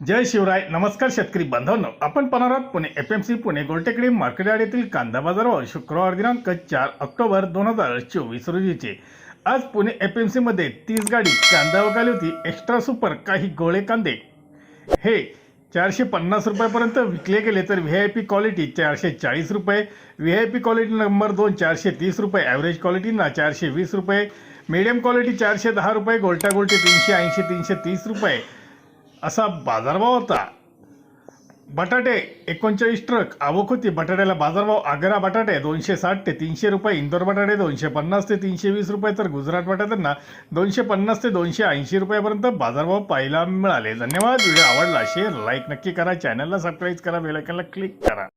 जय शिवराय नमस्कार शेतकरी बांधवांनो. आपण पाहणार आहोत Pune F M C Pune Goltekdi market yard येथील कांदा बाजारावर शुक्रवार दिनांक चार ऑक्टोबर दोन हजार चोवीस रोजीचे. आज पुणे एफ एम सीमध्ये तीस गाडी कांदा वगाली होती. एक्स्ट्रा सुपर काही गोळे कांदे. हे चारशे पन्नास रुपयापर्यंत विकले गेले तर व्ही आय पी क्वालिटी चारशे चाळीस रुपये. V I P quality number दोन चारशे तीस रुपये. ॲव्हरेज क्वालिटींना चारशे वीस रुपये. मिडियम क्वालिटी चारशे दहा रुपये. गोल्टा गोल्टी तीनशे ऐंशी तीनशे तीस रुपये. असा बाजारभाव होता. बटाटे एकोणचाळीस ट्रक आवक होती. बटाट्याला बाजारभाव आग्रा बटाटे दोनशे साठ ते तीनशे रुपये इंदोर बटाटे दोनशे पन्नास ते तीनशे वीस रुपये तर गुजरात बटाट्यांना दोनशे पन्नास ते दोनशे ऐंशी रुपयापर्यंत बाजारभाव पाहायला मिळाले. धन्यवाद. व्हिडिओ आवडला शेअर लाईक नक्की करा. चॅनलला सबस्क्राईब करा. बेलायकनला क्लिक करा.